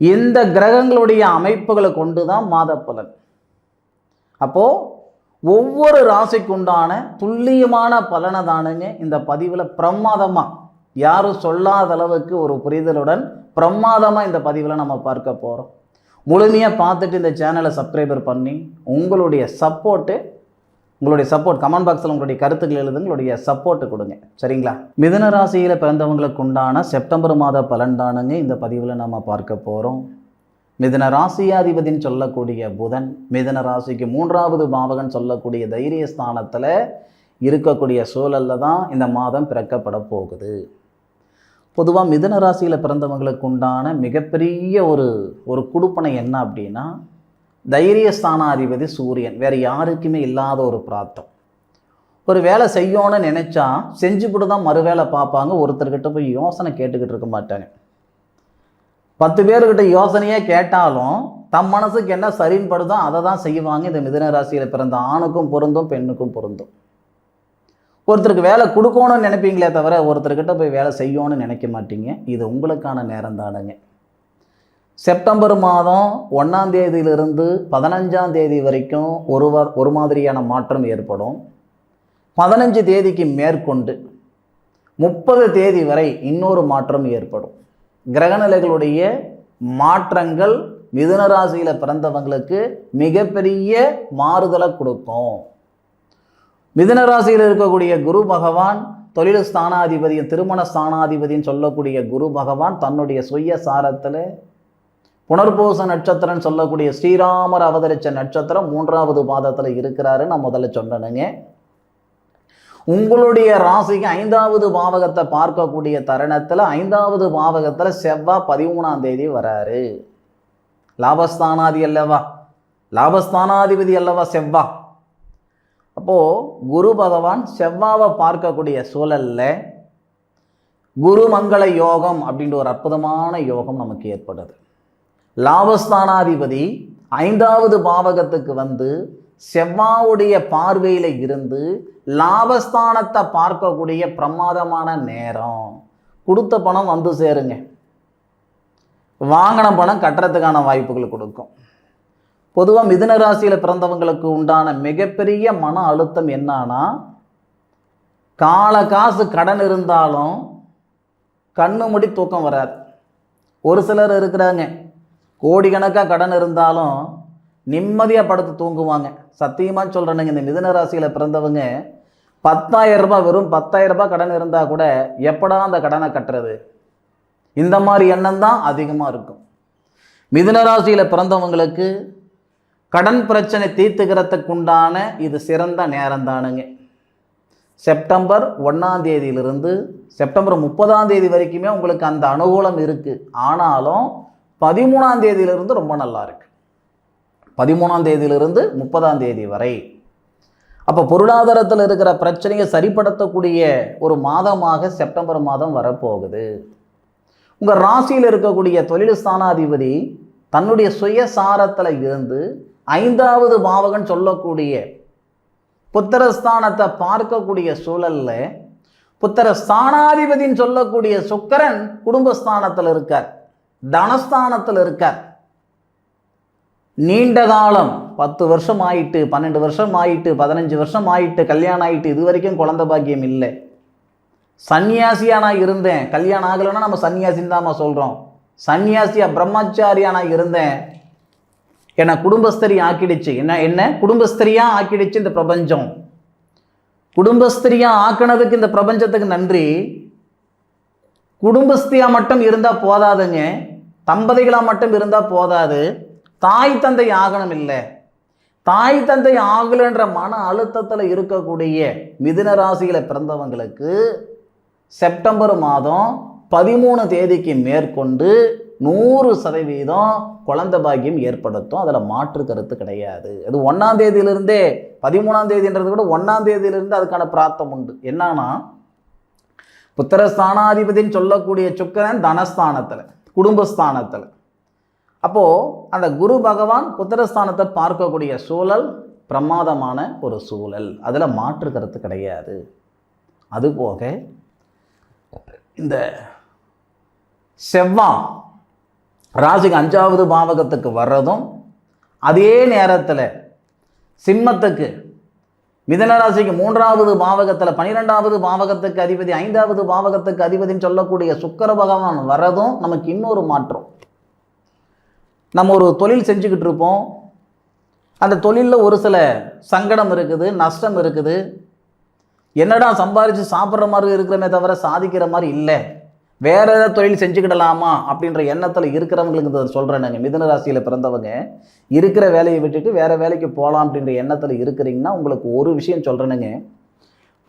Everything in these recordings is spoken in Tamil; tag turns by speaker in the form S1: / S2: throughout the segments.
S1: இந்த கிரகங்களுடைய அமைப்புகளை கொண்டு தான் மாத பலன் அப்போது ஒவ்வொரு ராசிக்குண்டான துல்லியமான பலனை தானுங்க இந்த பதிவில் பிரமாதமாக யாரும் சொல்லாத அளவுக்கு ஒரு புரிதலுடன் பிரமாதமாக இந்த பதிவில் நம்ம பார்க்க போகிறோம் முழுமையாக பார்த்துட்டு இந்த சேனலை சப்ஸ்கிரைபர் பண்ணி உங்களுடைய சப்போர்ட்டு உங்களுடைய சப்போர்ட் கமெண்ட் பாக்ஸில் உங்களுடைய கருத்துக்கள் எழுது உங்களுடைய சப்போர்ட்டு கொடுங்க. சரிங்களா? மிதன ராசியில் பிறந்தவங்களுக்கு உண்டான செப்டம்பர் மாத பலன் தானுங்க இந்த பதிவில் நம்ம பார்க்க போகிறோம் மிதன ராசியாதிபதின்னு சொல்லக்கூடிய புதன் மிதன ராசிக்கு மூன்றாவது பாவகன் சொல்லக்கூடிய தைரிய ஸ்தானத்தில் இருக்கக்கூடிய சூழலில் தான் இந்த மாதம் பிறக்கப்பட போகுது. பொதுவாக மிதன ராசியில் பிறந்தவங்களுக்கு உண்டான மிகப்பெரிய ஒரு ஒரு குடுப்பனை என்ன அப்படின்னா தைரியஸ்தானாதிபதி சூரியன். வேறு யாருக்குமே இல்லாத ஒரு பிராத்தம் ஒரு வேலை செய்யணும்னு நினச்சா செஞ்சுவிட்டு தான் மறு வேலை பார்ப்பாங்க. ஒருத்தர்கிட்ட போய் யோசனை கேட்டுக்கிட்டு இருக்க மாட்டாங்க. பத்து பேர்கிட்ட யோசனையே கேட்டாலும் தம் மனசுக்கு என்ன சரின்னு படுதோ அதை தான் செய்வாங்க. இந்த மிதன ராசியில் பிறந்த ஆணுக்கும் பொருந்தும் பெண்ணுக்கும் பொருந்தும். ஒருத்தருக்கு வேலை கொடுக்கணும்னு நினைப்பீங்களே தவிர ஒருத்தர்கிட்ட போய் வேலை செய்யணும்னு நினைக்க மாட்டீங்க. இது உங்களுக்கான நேரம் தானுங்க. செப்டம்பர் மாதம் ஒன்றாம் தேதியிலிருந்து பதினஞ்சாம் தேதி வரைக்கும் ஒரு ஒரு மாதிரியான மாற்றம் ஏற்படும். பதினஞ்சு தேதிக்கு மேற்கொண்டு முப்பது தேதி வரை இன்னொரு மாற்றம் ஏற்படும். கிரகநிலைகளுடைய மாற்றங்கள் மிதுன ராசியில் பிறந்தவங்களுக்கு மிகப்பெரிய மாறுதலை கொடுக்கும். மிதுன ராசியில் இருக்கக்கூடிய குரு பகவான் தொழில் ஸ்தானாதிபதியும் திருமண ஸ்தானாதிபதின்னு சொல்லக்கூடிய குரு பகவான் தன்னுடைய சுய சாரத்தில் புனர்பூச நட்சத்திரம் சொல்லக்கூடிய ஸ்ரீராமர் அவதரித்த நட்சத்திரம் மூன்றாவது பாதத்தில் இருக்கிறாரு. நான் முதல்ல சொன்னேனுங்க. உங்களுடைய ராசிக்கு ஐந்தாவது பாவகத்தை பார்க்கக்கூடிய தருணத்தில் ஐந்தாவது பாவகத்தில் செவ்வாய் பதிமூணாம் தேதி வராரு. லாபஸ்தானாதி அல்லவா? லாபஸ்தானாதிபதி அல்லவா செவ்வா? அப்போது குரு பகவான் செவ்வாவை பார்க்கக்கூடிய சூழலில் குருமங்கள யோகம் அப்படின்ற ஒரு அற்புதமான யோகம் நமக்கு ஏற்படுது. லாபஸ்தானாதிபதி ஐந்தாவது பாவகத்துக்கு வந்து செவ்வாவுடைய பார்வையில் இருந்து லாபஸ்தானத்தை பார்க்கக்கூடிய பிரமாதமான நேரம். கொடுத்த பணம் வந்து சேருங்க. வாங்கின பணம் கட்டுறதுக்கான வாய்ப்புகள் கொடுக்கும். பொதுவாக மிதுன ராசியில் பிறந்தவங்களுக்கு உண்டான மிகப்பெரிய மன அழுத்தம் என்னன்னா கால காசு கடன் இருந்தாலும் கண்ணு முடி தூக்கம் வராது. ஒரு சிலர் இருக்கிறாங்க. கோடிக்கணக்காக கடன் இருந்தாலும் நிம்மதியாக படுத்து தூங்குவாங்க. சத்தியமாக சொல்கிறேனுங்க இந்த மிதன ராசியில் பிறந்தவங்க பத்தாயிரம் ரூபாய் வெறும் பத்தாயிரம் ரூபாய் கடன் இருந்தால் கூட எப்படா அந்த கடனை கட்டுறது? இந்த மாதிரி எண்ணம் தான் அதிகமாக இருக்கும். மிதுன ராசியில் பிறந்தவங்களுக்கு கடன் பிரச்சனை தீர்த்துக்கிறதுக்குண்டான இது சிறந்த நேரம் தானுங்க. செப்டம்பர் ஒன்றாம் தேதியிலிருந்து செப்டம்பர் முப்பதாம் தேதி வரைக்குமே உங்களுக்கு அந்த அனுகூலம் இருக்குது ஆனாலும் பதிமூணாம் தேதியிலிருந்து ரொம்ப நல்லா இருக்கு. பதிமூணாம் தேதியிலிருந்து முப்பதாம் தேதி வரை. அப்போ பொருளாதாரத்தில் இருக்கிற பிரச்சனையை சரிப்படுத்தக்கூடிய ஒரு மாதமாக செப்டம்பர் மாதம் வரப்போகுது. உங்கள் ராசியில் இருக்கக்கூடிய தொழில் ஸ்தானாதிபதி தன்னுடைய சுயசாரத்தில் இருந்து ஐந்தாவது பாவகன் சொல்லக்கூடிய புத்திரஸ்தானத்தை பார்க்கக்கூடிய சூழல்ல புத்திர ஸ்தானாதிபதின்னு சொல்லக்கூடிய சுக்கரன் குடும்பஸ்தானத்தில் இருக்கார். தனஸ்தானத்தில் இருக்கார் நீண்ட காலம் பத்து வருஷம் ஆயிட்டு பன்னெண்டு வருஷம் ஆயிட்டு பதினஞ்சு வருஷம் ஆயிட்டு கல்யாணம் ஆயிட்டு இது வரைக்கும் குழந்தை பாக்கியம் இல்லை. சன்னியாசியா நான் இருந்தேன். கல்யாணம் ஆகலைன்னா நம்ம சன்னியாசின்னு தான் சொல்கிறோம் சன்னியாசியாக பிரம்மச்சாரியா நான் இருந்தேன். என்னை குடும்பஸ்தரி ஆக்கிடுச்சு. என்ன என்ன? குடும்பஸ்திரியாக ஆக்கிடுச்சு இந்த பிரபஞ்சம். குடும்பஸ்திரியாக ஆக்கினதுக்கு இந்த பிரபஞ்சத்துக்கு நன்றி. குடும்பஸ்தியாக மட்டும் இருந்தால் போதாதுங்க. தம்பதிகளாக மட்டும் இருந்தால் போதாது. தாய் தந்தை ஆகணும் இல்லை. தாய் தந்தை ஆகலைன்ற மன அழுத்தத்தில் இருக்கக்கூடிய மிதுன ராசியில் பிறந்தவங்களுக்கு செப்டம்பர் மாதம் பதிமூணு தேதிக்கு மேற்கொண்டு நூறு சதவீதம் குழந்தை பாக்கியம் ஏற்படுத்தும். அதில் மாற்று கருத்து கிடையாது. அது ஒன்றாம் தேதியிலிருந்தே பதிமூணாம் தேதின்றது கூட ஒன்றாம் தேதியிலிருந்து அதுக்கான பிரார்த்தம் உண்டு. என்னன்னா புத்திரஸ்தானாதிபதின்னு சொல்லக்கூடிய சுக்கரன் தனஸ்தானத்தில். குடும்பஸ்தானத்தில். அப்போது அந்த குரு பகவான் புத்திரஸ்தானத்தை பார்க்கக்கூடிய சூழல் பிரமாதமான ஒரு சூழல். அதில் மாற்று கருத்து கிடையாது. அதுபோக இந்த செவ்வா ராசிக்கு அஞ்சாவது பாவகத்துக்கு வர்றதும் அதே நேரத்தில் சிம்மத்துக்கு மிதனராசிக்கு மூன்றாவது பாவகத்தில் பன்னிரெண்டாவது பாவகத்துக்கு அதிபதி ஐந்தாவது பாவகத்துக்கு அதிபதின்னு சொல்லக்கூடிய சுக்கர பகவான் வர்றதும் நமக்கு இன்னொரு மாற்றம். நம்ம ஒரு தொழில் செஞ்சுக்கிட்டு இருப்போம். அந்த தொழிலில் ஒரு சில சங்கடம் இருக்குது நஷ்டம் இருக்குது. என்னடா சம்பாரித்து சாப்பிட்ற மாதிரி இருக்கிறமே தவிர சாதிக்கிற மாதிரி இல்லை. வேற ஏதாவது தொழில் செஞ்சுக்கிடலாமா அப்படின்ற எண்ணத்தில் இருக்கிறவங்களுக்கு இதை சொல்கிறேன் நாங்கள் மிதன ராசியில் பிறந்தவங்க இருக்கிற வேலையை விட்டுட்டு வேற வேலைக்கு போகலாம் அப்படின்ற எண்ணத்தில் இருக்கிறீங்கன்னா உங்களுக்கு ஒரு விஷயம் சொல்கிறேனுங்க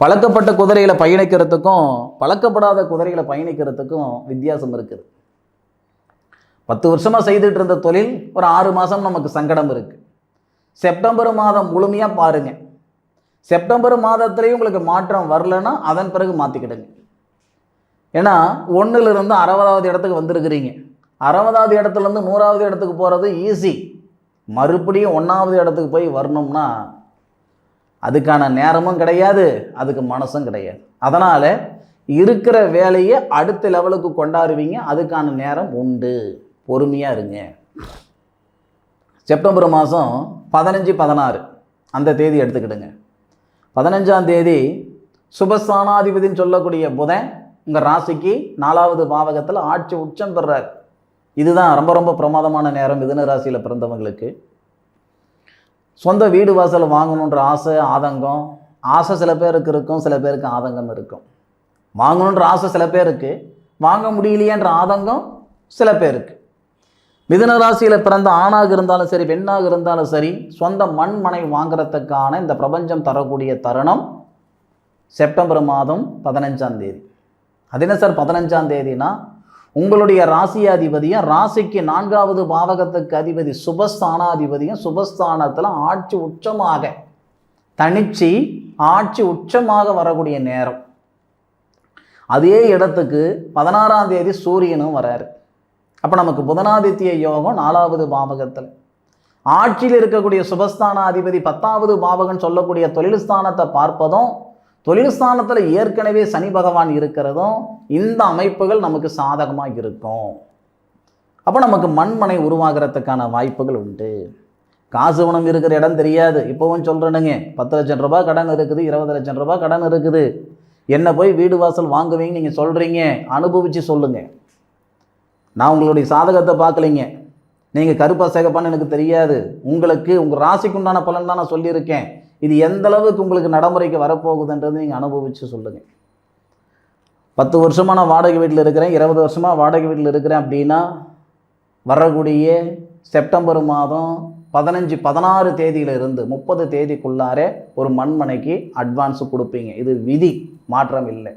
S1: பழக்கப்பட்ட குதிரைகளை பயணிக்கிறதுக்கும் பழக்கப்படாத குதிரைகளை பயணிக்கிறதுக்கும் வித்தியாசம் இருக்குது. பத்து வருஷமாக செய்துட்டு இருந்த தொழில் ஒரு ஆறு மாதம் நமக்கு சங்கடம் இருக்குது செப்டம்பர் மாதம் முழுமையாக பாருங்க. செப்டம்பர் மாதத்துலேயும் உங்களுக்கு மாற்றம் வரலன்னா அதன் பிறகு மாற்றிக்கிடுங்க ஏன்னா ஒன்றுலேருந்து அறுபதாவது இடத்துக்கு வந்திருக்கிறீங்க. அறுபதாவது இடத்துலேருந்து நூறாவது இடத்துக்கு போகிறது ஈஸி மறுபடியும் ஒன்றாவது இடத்துக்கு போய் வரணும்னா அதுக்கான நேரமும் கிடையாது அதுக்கு மனசும் கிடையாது. அதனால் இருக்கிற வேலையை அடுத்த லெவலுக்கு கொண்டாடுவீங்க அதுக்கான நேரம் உண்டு. பொறுமையாக இருங்க. செப்டம்பர் மாதம் பதினஞ்சு பதினாறு. அந்த தேதி எடுத்துக்கிடுங்க. பதினஞ்சாம் தேதி சுபஸ்தானாதிபதினு சொல்லக்கூடிய புதன் உங்கள் ராசிக்கு நாலாவது பாவகத்தில் ஆட்சி உச்சம் பெறார். இதுதான் ரொம்ப ரொம்ப பிரமாதமான நேரம் மிதுன ராசியில் பிறந்தவங்களுக்கு. சொந்த வீடு வாசல் வாங்கணுன்ற ஆசை ஆதங்கம். ஆசை சில பேருக்கு இருக்கும் சில பேருக்கு ஆதங்கம் இருக்கும். வாங்கணுன்ற ஆசை சில பேருக்கு. வாங்க முடியலையேன்ற ஆதங்கம் சில பேருக்கு. மிதுன ராசியில் பிறந்த ஆணாக இருந்தாலும் சரி பெண்ணாக இருந்தாலும் சரி சொந்த மண் மனை வாங்குறதுக்கான இந்த பிரபஞ்சம் தரக்கூடிய தருணம் செப்டம்பர் மாதம் பதினஞ்சாம் தேதி. அது என்ன சார் பதினஞ்சாம் தேதினா? உங்களுடைய ராசியாதிபதியும் ராசிக்கு நான்காவது பாவகத்துக்கு அதிபதி சுபஸ்தானாதிபதியும் சுபஸ்தானத்தில் ஆட்சி உச்சமாக தனிச்சு ஆட்சி உச்சமாக வரக்கூடிய நேரம். அதே இடத்துக்கு பதினாறாம் தேதி சூரியனும் வராரு. அப்போ நமக்கு புதனாதித்ய யோகம் நாலாவது பாவகத்தில். ஆட்சியில் இருக்கக்கூடிய சுபஸ்தான அதிபதி பத்தாவது பாவகன் சொல்லக்கூடிய தொழில் ஸ்தானத்தை பார்ப்பதும் தொழில்ஸ்தானத்தில் ஏற்கனவே சனி பகவான் இருக்கிறதும் இந்த அமைப்புகள் நமக்கு சாதகமாக இருக்கும். அப்போ நமக்கு மண்மனை உருவாகிறதுக்கான வாய்ப்புகள் உண்டு. காசு பணம் இருக்கிற இடம் தெரியாது. இப்போவும் சொல்கிறேனுங்க பத்து லட்சம் ரூபாய் கடன் இருக்குது இருபது லட்சம் ரூபாய் கடன் இருக்குது. என்ன போய் வீடு வாசல் வாங்குவீங்க நீங்கள் சொல்கிறீங்க அனுபவித்து சொல்லுங்கள் நான் உங்களுடைய சாதகத்தை பார்க்கலைங்க. நீங்கள் கருப்பா சேகப்பான்னு எனக்கு தெரியாது. உங்களுக்கு உங்கள் ராசிக்கு உண்டான பலன் தான் நான் சொல்லியிருக்கேன். இது எந்த அளவுக்கு உங்களுக்கு நடைமுறைக்கு வரப்போகுதுன்றது நீங்கள் அனுபவித்து சொல்லுங்கள் பத்து வருஷமாக நான் வாடகை வீட்டில் இருக்கிறேன் இருபது வருஷமாக வாடகை வீட்டில் இருக்கிறேன் அப்படின்னா வரக்கூடிய செப்டம்பர் மாதம் பதினஞ்சு பதினாறு தேதியிலிருந்து முப்பது தேதிக்குள்ளாரே ஒரு மண்மனைக்கு அட்வான்ஸு கொடுப்பீங்க. இது விதி மாற்றம் இல்லை.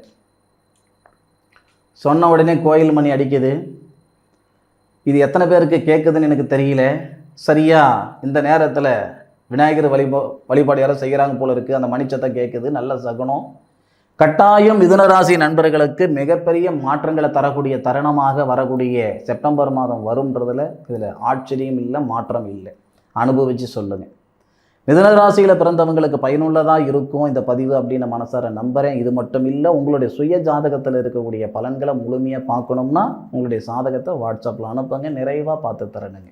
S1: சொன்ன உடனே கோயில் மணி அடிக்குது. இது எத்தனை பேருக்கு கேட்குதுன்னு எனக்கு தெரியல. சரியா இந்த நேரத்தில் விநாயகர் வழிபா வழிபாடு யாரோ செய்கிறாங்க போல இருக்குது அந்த மணிச்சத்தம் கேட்குது நல்ல சகுனம். கட்டாயம் மிதுனராசி நண்பர்களுக்கு மிகப்பெரிய மாற்றங்களை தரக்கூடிய தருணமாக வரக்கூடிய செப்டம்பர் மாதம் வரும்ன்றதில் இதில் ஆச்சரியம் இல்லை மாற்றம் இல்லை. அனுபவித்து சொல்லுங்கள் மிதுனராசியில் பிறந்தவங்களுக்கு பயனுள்ளதாக இருக்கும் இந்த பதிவு அப்படின்னு மனசார நம்புகிறேன் இது மட்டும் இல்லை உங்களுடைய சுய ஜாதகத்தில் இருக்கக்கூடிய பலன்களை முழுமையாக பார்க்கணும்னா உங்களுடைய சாதகத்தை வாட்ஸ்அப்பில் அனுப்புங்க. நிறைவாக பார்த்து தரணுங்க.